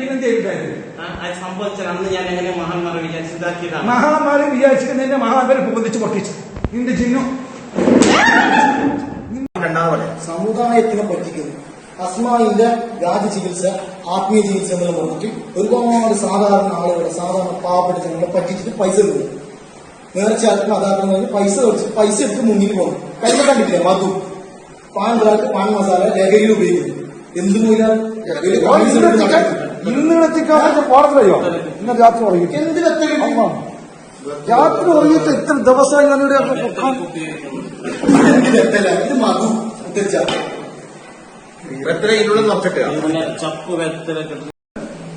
പിന്നെന്ത് ചെയ്തിട്ടായിരുന്നു അത് സംഭവിച്ചാൽ അന്ന് ഞാൻ എങ്ങനെ മഹാന്മാരെ വിചാരിച്ച് ഇതാക്കിയതാണ്? മഹാമാരി മഹാന്മാരെ പൊതിച്ച് പൊട്ടിച്ചു. നിന്റെ ചിഹ്നം രണ്ടാമത് സമുദായത്തിനെ പറ്റിക്കുന്നു. അസ്മായിന്റെ വ്യാജ ചികിത്സ ആത്മീയ ചികിത്സ എന്നെല്ലാം പറഞ്ഞിട്ട് ഒരുപാട് സാധാരണ ആളുകളെ സാധാരണ പാവപ്പെട്ട ജനങ്ങളെ പറ്റിച്ചിട്ട് പൈസ കിട്ടും നേർച്ചയാക്കും അതാക്കുന്ന പൈസ കുറച്ച് പൈസ എടുത്ത് മുന്നിൽ പോകും പൈസ കണ്ടിട്ടില്ല മധു. പാൻ പാൻ മസാല ലഹരിയിൽ ഉപയോഗിക്കുന്നു. എന്ത് ഇന്ന് പാടില്ലയോ ഇന്ന് രാത്രി ഉറങ്ങിയിട്ട്. രാത്രി ഉറങ്ങിയിട്ട് ഇത്ര ദിവസം ഞാനിവിടെ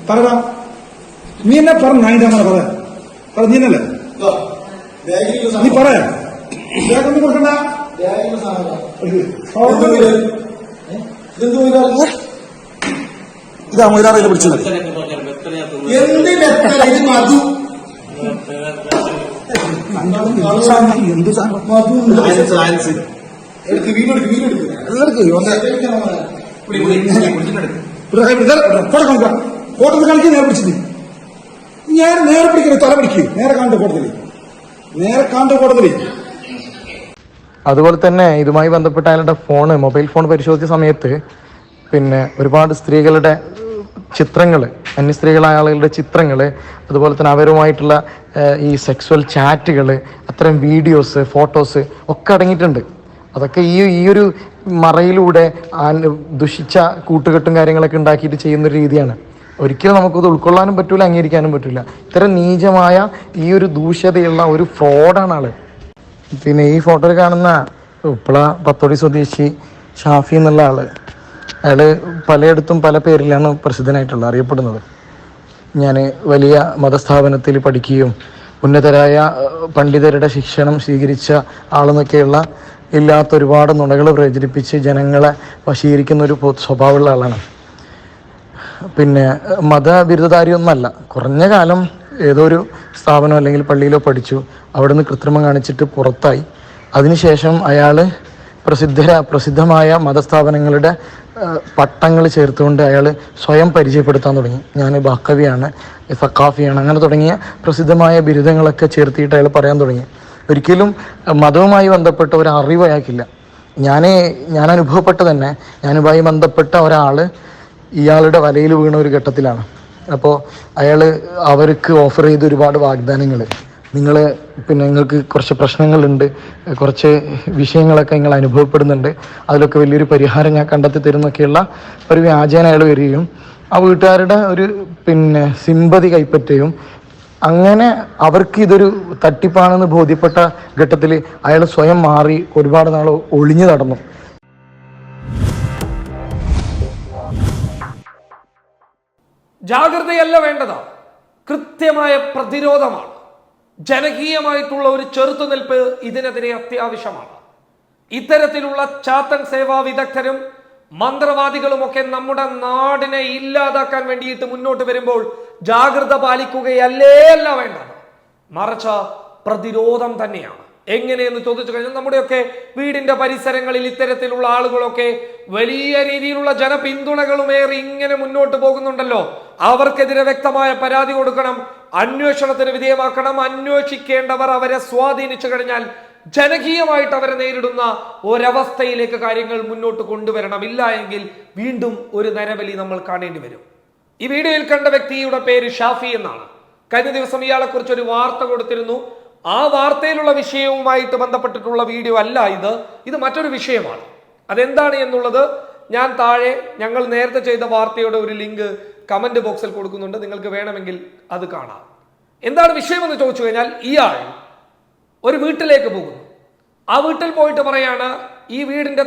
പറയാം നീ എന്നെ പറഞ്ഞ അതിന്റെ അങ്ങനെ പറയാ പറ നീ എന്നല്ലേ? ബാഗിലുള്ള നീ പറയാം കൊടുക്കണ്ട. തോറ്റാൽ വെത്തലയാ തിന്നത്. എന്ത് ഇത് മധു. എന്ത് സാധനം എടുക്ക് വീഡിയോ എടുക്ക്. വീഡിയോ എടുക്ക്. കോട്ടത്തിൽ കളിക്കുക നേരെ പിടിച്ചത് ഞാൻ നേരെ പിടിക്കണേ തല പിടിക്ക്. നേരെ കാണ്ട കോട്ടത്തിൽ നേരെ കാണ്ട കോട്ടത്തിൽ അതുപോലെ തന്നെ ഇതുമായി ബന്ധപ്പെട്ട അയാളുടെ ഫോണ് മൊബൈൽ ഫോൺ പരിശോധിച്ച സമയത്ത് പിന്നെ ഒരുപാട് സ്ത്രീകളുടെ ചിത്രങ്ങൾ അന്യസ്ത്രീകളായ ആളുകളുടെ ചിത്രങ്ങൾ അതുപോലെ തന്നെ അവരുമായിട്ടുള്ള ഈ സെക്സ്വൽ ചാറ്റുകൾ അത്തരം വീഡിയോസ് ഫോട്ടോസ് ഒക്കെ അടങ്ങിയിട്ടുണ്ട്. അതൊക്കെ ഈ ഈ ഒരു മറയിലൂടെ ദുഷിച്ച കൂട്ടുകെട്ടും കാര്യങ്ങളൊക്കെ ഉണ്ടാക്കിയിട്ട് ചെയ്യുന്ന ഒരു രീതിയാണ്. ഒരിക്കലും നമുക്കത് ഉൾക്കൊള്ളാനും പറ്റൂല അംഗീകരിക്കാനും പറ്റില്ല ഇത്തരം നീചമായ ഈ ഒരു ദൂഷ്യതയുള്ള ഒരു ഫ്രോഡാണ് ആൾ. പിന്നെ ഈ ഫോട്ടോയിൽ കാണുന്ന ഉപ്പള പത്തോടി സ്വദേശി ഷാഫി എന്നുള്ള ആൾ. അയാൾ പലയിടത്തും പല പേരിലാണ് പ്രസിദ്ധനായിട്ടുള്ളത് അറിയപ്പെടുന്നത്. ഞാൻ വലിയ മതസ്ഥാപനത്തിൽ പഠിക്കുകയും ഉന്നതരായ പണ്ഡിതരുടെ ശിക്ഷണം സ്വീകരിച്ച ആളെന്നൊക്കെയുള്ള ഇല്ലാത്ത ഒരുപാട് നുണകൾ പ്രചരിപ്പിച്ച് ജനങ്ങളെ വശീകരിക്കുന്ന ഒരു സ്വഭാവമുള്ള ആളാണ്. പിന്നെ മതബിരുദധാരിയൊന്നല്ല കുറഞ്ഞ കാലം ഏതോ ഒരു സ്ഥാപനം അല്ലെങ്കിൽ പള്ളിയിലോ പഠിച്ചു അവിടുന്ന് കൃത്രിമം കാണിച്ചിട്ട് പുറത്തായി. അതിനുശേഷം അയാൾ പ്രസിദ്ധര പ്രസിദ്ധമായ മതസ്ഥാപനങ്ങളുടെ പട്ടങ്ങൾ ചേർത്തുകൊണ്ട് അയാൾ സ്വയം പരിചയപ്പെടുത്താൻ തുടങ്ങി. ഞാൻ ബാക്കവിയാണ് സക്കാഫിയാണ് അങ്ങനെ തുടങ്ങിയ പ്രസിദ്ധമായ ബിരുദങ്ങളൊക്കെ ചേർത്തിയിട്ട് അയാൾ പറയാൻ തുടങ്ങി. ഒരിക്കലും മതവുമായി ബന്ധപ്പെട്ട ഒരു അറിവ് അയാൾക്കില്ല. ഞാൻ ഞാൻ അനുഭവപ്പെട്ട തന്നെ ഞാനുമായി ബന്ധപ്പെട്ട ഒരാൾ ഇയാളുടെ വലയിൽ വീണ ഒരു ഘട്ടത്തിലാണ്. അപ്പോൾ അയാൾ അവർക്ക് ഓഫർ ചെയ്ത ഒരുപാട് വാഗ്ദാനങ്ങൾ നിങ്ങൾ പിന്നെ നിങ്ങൾക്ക് കുറച്ച് പ്രശ്നങ്ങളുണ്ട് കുറച്ച് വിഷയങ്ങളൊക്കെ നിങ്ങൾ അനുഭവപ്പെടുന്നുണ്ട് അതിലൊക്കെ വലിയൊരു പരിഹാരം ഞാൻ കണ്ടെത്തി തരുന്നൊക്കെയുള്ള ഒരു വ്യാജേന അയാൾ വരികയും ആ വീട്ടുകാരുടെ ഒരു പിന്നെ സിമ്പതി കൈപ്പറ്റുകയും അങ്ങനെ അവർക്ക് ഇതൊരു തട്ടിപ്പാണെന്ന് ബോധ്യപ്പെട്ട ഘട്ടത്തിൽ അയാൾ സ്വയം മാറി ഒരുപാട് നാൾ ഒളിഞ്ഞു നടന്നു. ജാഗ്രതയല്ല വേണ്ടത്. കൃത്യമായ പ്രതിരോധമാണ്. ജനകീയമായിട്ടുള്ള ഒരു ചെറുത്തുനിൽപ്പ് ഇതിനെതിരെ അത്യാവശ്യമാണ്. ഇത്തരത്തിലുള്ള ചാത്തൻ സേവാ വിദഗ്ധരും മന്ത്രവാദികളുമൊക്കെ നമ്മുടെ നാടിനെ ഇല്ലാതാക്കാൻ വേണ്ടിയിട്ട് മുന്നോട്ട് വരുമ്പോൾ ജാഗ്രത പാലിക്കുകയല്ലേ അല്ല വേണ്ടത്? മറച്ച പ്രതിരോധം തന്നെയാണ്. എങ്ങനെയെന്ന് ചോദിച്ചു കഴിഞ്ഞാൽ നമ്മുടെയൊക്കെ വീടിന്റെ പരിസരങ്ങളിൽ ഇത്തരത്തിലുള്ള ആളുകളൊക്കെ വലിയ രീതിയിലുള്ള ജനപിന്തുണകളുമേറി ഇങ്ങനെ മുന്നോട്ട് പോകുന്നുണ്ടല്ലോ. അവർക്കെതിരെ വ്യക്തമായ പരാതി കൊടുക്കണം. അന്വേഷണത്തിന് വിധേയമാക്കണം. അന്വേഷിക്കേണ്ടവർ അവരെ സ്വാധീനിച്ചു കഴിഞ്ഞാൽ ജനകീയമായിട്ട് അവരെ നേരിടുന്ന ഒരവസ്ഥയിലേക്ക് കാര്യങ്ങൾ മുന്നോട്ട് കൊണ്ടുവരണം. ഇല്ല എങ്കിൽ വീണ്ടും ഒരു നരബലി നമ്മൾ കാണേണ്ടി വരും. ഈ വീഡിയോയിൽ കണ്ട വ്യക്തിയുടെ പേര് ഷാഫി എന്നാണ്. കഴിഞ്ഞ ദിവസം ഇയാളെ കുറിച്ച് ഒരു വാർത്ത കൊടുത്തിരുന്നു. ആ വാർത്തയിലുള്ള വിഷയവുമായിട്ട് ബന്ധപ്പെട്ടിട്ടുള്ള വീഡിയോ അല്ല ഇത്. ഇത് മറ്റൊരു വിഷയമാണ്. അതെന്താണ് എന്നുള്ളത് ഞാൻ താഴെ ഞങ്ങൾ നേരത്തെ ചെയ്ത വാർത്തയുടെ ഒരു ലിങ്ക് കമന്റ് ബോക്സിൽ കൊടുക്കുന്നുണ്ട്. നിങ്ങൾക്ക് വേണമെങ്കിൽ അത് കാണാം. എന്താണ് വിഷയമെന്ന് ചോദിച്ചു കഴിഞ്ഞാൽ ഇയാൾ ഒരു വീട്ടിലേക്ക് പോകുന്നു. ആ വീട്ടിൽ പോയിട്ട് പറയാണ് ഈ വീടിന്റെ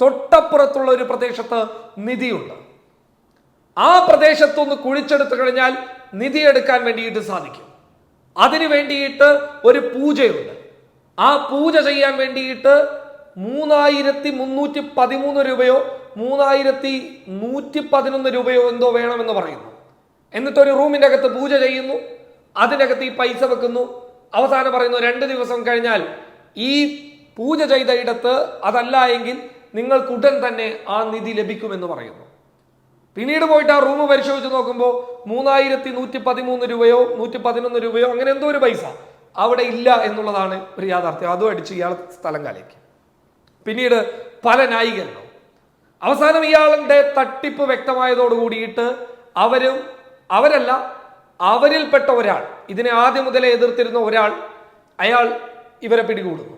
തൊട്ടപ്പുറത്തുള്ള ഒരു പ്രദേശത്ത് നിധിയുണ്ട്. ആ പ്രദേശത്തൊന്ന് കുഴിച്ചെടുത്തു കഴിഞ്ഞാൽ നിധി എടുക്കാൻ വേണ്ടിയിട്ട് സാധിക്കും. അതിനു വേണ്ടിയിട്ട് ഒരു പൂജയുണ്ട്. ആ പൂജ ചെയ്യാൻ വേണ്ടിയിട്ട് മൂന്നായിരത്തി മുന്നൂറ്റി പതിമൂന്ന് രൂപയോ മൂന്നായിരത്തി നൂറ്റി പതിനൊന്ന് രൂപയോ എന്തോ വേണമെന്ന് പറയുന്നു. എന്നിട്ട് ഒരു റൂമിന്റെ അകത്ത് പൂജ ചെയ്യുന്നു. അതിനകത്ത് ഈ പൈസ വെക്കുന്നു. അവസാനം പറയുന്നു രണ്ട് ദിവസം കഴിഞ്ഞാൽ ഈ പൂജ ചെയ്ത ഇടത്ത് അതല്ല എങ്കിൽ നിങ്ങൾക്ക് ഉടൻ തന്നെ ആ നിധി ലഭിക്കുമെന്ന് പറയുന്നു. പിന്നീട് പോയിട്ട് ആ റൂം പരിശോധിച്ച് നോക്കുമ്പോൾ മൂന്നായിരത്തി നൂറ്റി പതിമൂന്ന് രൂപയോ നൂറ്റി പതിനൊന്ന് രൂപയോ അങ്ങനെ എന്തോ ഒരു പൈസ അവിടെ ഇല്ല എന്നുള്ളതാണ് ഒരു യാഥാർത്ഥ്യം. അതും അടിച്ച് ഇയാൾ സ്ഥലം കാലേക്ക് പിന്നീട് പല ന്യായീകരണവും അവസാനം ഇയാളുടെ തട്ടിപ്പ് വ്യക്തമായതോട് കൂടിയിട്ട് അവരും അവരല്ല അവരിൽപ്പെട്ട ഒരാൾ ഇതിനെ ആദ്യം മുതലേ എതിർത്തിരുന്ന ഒരാൾ അയാൾ ഇവരെ പിടികൂടുന്നു.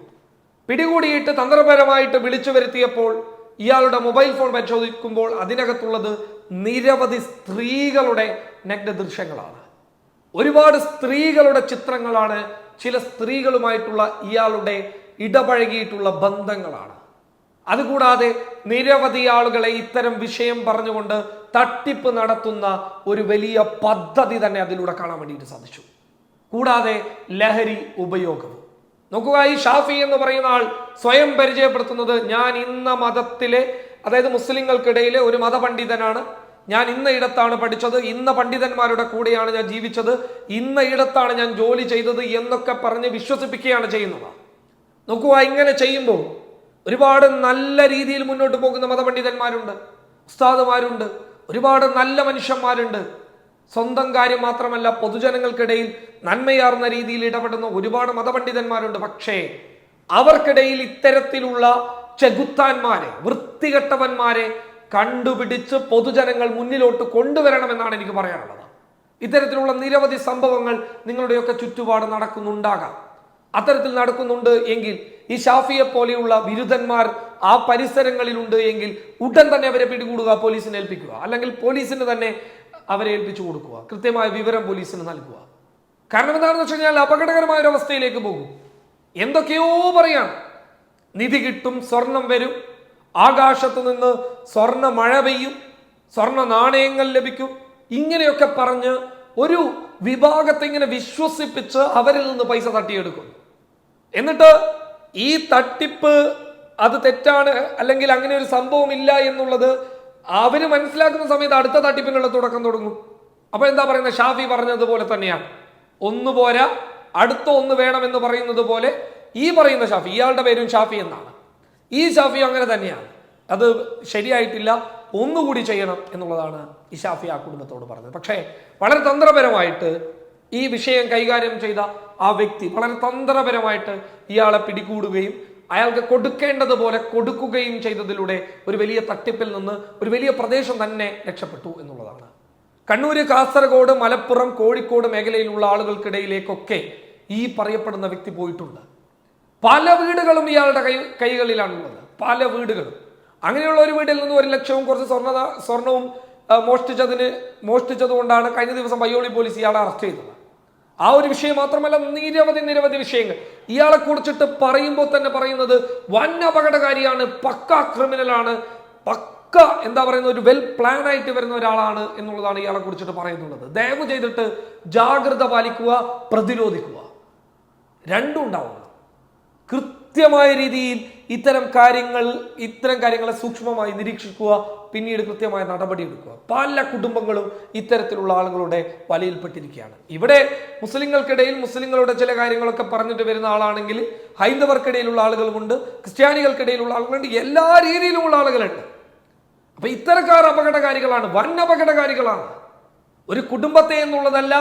പിടികൂടിയിട്ട് തന്ത്രപരമായിട്ട് വിളിച്ചു വരുത്തിയപ്പോൾ ഇയാളുടെ മൊബൈൽ ഫോൺ പരിശോധിക്കുമ്പോൾ അതിനകത്തുള്ളത് നിരവധി സ്ത്രീകളുടെ നഗ്ന ദൃശ്യങ്ങളാണ്. ഒരുപാട് സ്ത്രീകളുടെ ചിത്രങ്ങളാണ് ചില സ്ത്രീകളുമായിട്ടുള്ള ഇയാളുടെ ഇടപഴകിയിട്ടുള്ള ബന്ധങ്ങളാണ്. അതുകൂടാതെ നിരവധി ആളുകളെ ഇത്തരം വിഷയം പറഞ്ഞുകൊണ്ട് തട്ടിപ്പ് നടത്തുന്ന ഒരു വലിയ പദ്ധതി തന്നെ അതിലൂടെ കാണാൻ വേണ്ടിയിട്ട് സാധിച്ചു. കൂടാതെ ലഹരി ഉപയോഗവും. നോക്കുക ഈ ഷാഫി എന്ന് പറയുന്ന ആൾ സ്വയം പരിചയപ്പെടുത്തുന്നത് ഞാൻ ഇന്ന മതത്തിലെ അതായത് മുസ്ലിങ്ങൾക്കിടയിലെ ഒരു മതപണ്ഡിതനാണ്. ഞാൻ ഇന്ന ഇടത്താണ് പഠിച്ചത് ഇന്ന പണ്ഡിതന്മാരുടെ കൂടെയാണ് ഞാൻ ജീവിച്ചത് ഇന്ന ഇടത്താണ് ഞാൻ ജോലി ചെയ്തത് എന്നൊക്കെ പറഞ്ഞ് വിശ്വസിപ്പിക്കുകയാണ് ചെയ്യുന്നത്. നോക്കുക ഇങ്ങനെ ചെയ്യുമ്പോൾ ഒരുപാട് നല്ല രീതിയിൽ മുന്നോട്ട് പോകുന്ന മതപണ്ഡിതന്മാരുണ്ട് ഉസ്താദുമാരുണ്ട് ഒരുപാട് നല്ല മനുഷ്യന്മാരുണ്ട്. സ്വന്തം കാര്യം മാത്രമല്ല പൊതുജനങ്ങൾക്കിടയിൽ നന്മയാർന്ന രീതിയിൽ ഇടപെടുന്ന ഒരുപാട് മതപണ്ഡിതന്മാരുണ്ട്. പക്ഷേ അവർക്കിടയിൽ ഇത്തരത്തിലുള്ള ചെകുത്താന്മാരെ വൃത്തികെട്ടവന്മാരെ കണ്ടുപിടിച്ച് പൊതുജനങ്ങൾ മുന്നിലോട്ട് കൊണ്ടുവരണമെന്നാണ് എനിക്ക് പറയാനുള്ളത്. ഇത്തരത്തിലുള്ള നിരവധി സംഭവങ്ങൾ നിങ്ങളുടെയൊക്കെ ചുറ്റുപാട് നടക്കുന്നുണ്ടാകാം. അത്തരത്തിൽ നടക്കുന്നുണ്ട് എങ്കിൽ ഈ ഷാഫിയെ പോലെയുള്ള ബിരുദന്മാർ ആ പരിസരങ്ങളിലുണ്ട് എങ്കിൽ ഉടൻ തന്നെ അവരെ പിടികൂടുക പോലീസിനെ ഏൽപ്പിക്കുക. അല്ലെങ്കിൽ പോലീസിന് തന്നെ അവരെ ഏൽപ്പിച്ചു കൊടുക്കുക. കൃത്യമായ വിവരം പോലീസിന് നൽകുക. കാരണം എന്താണെന്ന് വെച്ച് കഴിഞ്ഞാൽ അപകടകരമായ ഒരു അവസ്ഥയിലേക്ക് പോകും. എന്തൊക്കെയോ പറയാം. നിധി കിട്ടും സ്വർണം വരും. ആകാശത്ത് നിന്ന് സ്വർണ മഴ പെയ്യും. സ്വർണ നാണയങ്ങൾ ലഭിക്കും. ഇങ്ങനെയൊക്കെ പറഞ്ഞ് ഒരു വിഭാഗത്തെ ഇങ്ങനെ വിശ്വസിപ്പിച്ച് അവരിൽ നിന്ന് പൈസ തട്ടിയെടുക്കുന്നു. എന്നിട്ട് ഈ തട്ടിപ്പ് അത് തെറ്റാണ് അല്ലെങ്കിൽ അങ്ങനെ ഒരു സംഭവം ഇല്ല എന്നുള്ളത് അവർ മനസ്സിലാക്കുന്ന സമയത്ത് അടുത്ത തട്ടിപ്പിനുള്ള തുടക്കം തുടങ്ങും. അപ്പൊ എന്താ പറയുന്നത്? ഷാഫി പറഞ്ഞതുപോലെ തന്നെയാണ് ഒന്ന് പോരാ അടുത്ത ഒന്ന് വേണമെന്ന് പറയുന്നത് പോലെ ഈ പറയുന്ന ഷാഫി ഇയാളുടെ പേരും ഷാഫി എന്നാണ്. ഈ ഷാഫി അങ്ങനെ തന്നെയാണ്. അത് ശരിയായിട്ടില്ല ഒന്നുകൂടി ചെയ്യണം എന്നുള്ളതാണ് ഈ ഷാഫി ആ കുടുംബത്തോട് പറഞ്ഞത്. പക്ഷേ വളരെ തന്ത്രപരമായിട്ട് ഈ വിഷയം കൈകാര്യം ചെയ്ത ആ വ്യക്തി വളരെ തന്ത്രപരമായിട്ട് ഇയാളെ പിടികൂടുകയും അയാൾക്ക് കൊടുക്കേണ്ടതുപോലെ കൊടുക്കുകയും ചെയ്തതിലൂടെ ഒരു വലിയ തട്ടിപ്പിൽ നിന്ന് ഒരു വലിയ പ്രദേശം തന്നെ രക്ഷപ്പെട്ടു എന്നുള്ളതാണ്. കണ്ണൂര് കാസർഗോഡ് മലപ്പുറം കോഴിക്കോട് മേഖലയിലുള്ള ആളുകൾക്കിടയിലേക്കൊക്കെ ഈ പറയപ്പെടുന്ന വ്യക്തി പോയിട്ടുണ്ട്. പല വീടുകളും ഇയാളുടെ കൈ കൈകളിലാണുള്ളത്. പല വീടുകളും. അങ്ങനെയുള്ള ഒരു വീട്ടിൽ നിന്ന് ഒരു ലക്ഷവും കുറച്ച് സ്വർണ സ്വർണവും മോഷ്ടിച്ചതിന് മോഷ്ടിച്ചതുകൊണ്ടാണ് കഴിഞ്ഞ ദിവസം വയ്യോളി പോലീസ് ഇയാളെ അറസ്റ്റ് ചെയ്തത്. ആ ഒരു വിഷയം മാത്രമല്ല നിരവധി നിരവധി വിഷയങ്ങൾ. ഇയാളെ കുറിച്ചിട്ട് പറയുമ്പോൾ തന്നെ പറയുന്നത് വൻ അപകടകാരിയാണ് പക്ക ക്രിമിനലാണ് പക്ക എന്താ പറയുന്ന ഒരു വെൽ പ്ലാൻ ആയിട്ട് വരുന്ന ഒരാളാണ് എന്നുള്ളതാണ് ഇയാളെ കുറിച്ചിട്ട് പറയുന്നുള്ളത് ദയവ് ചെയ്തിട്ട് ജാഗ്രത പാലിക്കുക പ്രതിരോധിക്കുക. രണ്ടും ഉണ്ടാവുക കൃത്യമായ രീതിയിൽ ഇത്തരം കാര്യങ്ങൾ ഇത്തരം കാര്യങ്ങളെ സൂക്ഷ്മമായി നിരീക്ഷിക്കുക പിന്നീട് കൃത്യമായ നടപടി എടുക്കുക. പല കുടുംബങ്ങളും ഇത്തരത്തിലുള്ള ആളുകളുടെ വലയിൽപ്പെട്ടിരിക്കുകയാണ്. ഇവിടെ മുസ്ലിങ്ങൾക്കിടയിൽ മുസ്ലിങ്ങളുടെ ചില കാര്യങ്ങളൊക്കെ പറഞ്ഞിട്ട് വരുന്ന ആളാണെങ്കിൽ ഹൈന്ദവർക്കിടയിലുള്ള ആളുകളുമുണ്ട് ക്രിസ്ത്യാനികൾക്കിടയിലുള്ള ആളുകളുണ്ട് എല്ലാ രീതിയിലുമുള്ള ആളുകളുണ്ട്. അപ്പൊ ഇത്തരക്കാർ അപകടകാരികളാണ് വൻ അപകടകാരികളാണ്. ഒരു കുടുംബത്തെ എന്നുള്ളതല്ല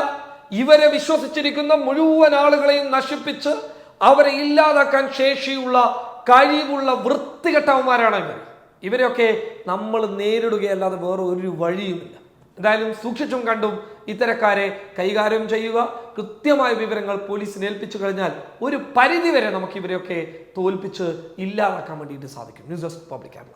ഇവരെ വിശ്വസിച്ചിരിക്കുന്ന മുഴുവൻ ആളുകളെയും നശിപ്പിച്ച് അവരെ ഇല്ലാതാക്കാൻ ശേഷിയുള്ള കഴിവുള്ള വൃത്തികെട്ടവന്മാരാണ് ഇവർ ഇവരെയൊക്കെ നമ്മൾ നേരിടുകയല്ലാതെ വേറെ ഒരു വഴിയുമില്ല. എന്തായാലും സൂക്ഷിച്ചും കണ്ടും ഇത്തരക്കാരെ കൈകാര്യം ചെയ്യുക. കൃത്യമായ വിവരങ്ങൾ പോലീസിന് ഏൽപ്പിച്ചു കഴിഞ്ഞാൽ ഒരു പരിധിവരെ നമുക്ക് ഇവരെയൊക്കെ തോൽപ്പിച്ച് ഇല്ലാതാക്കാൻ വേണ്ടിയിട്ട് സാധിക്കും. News desk public Kerala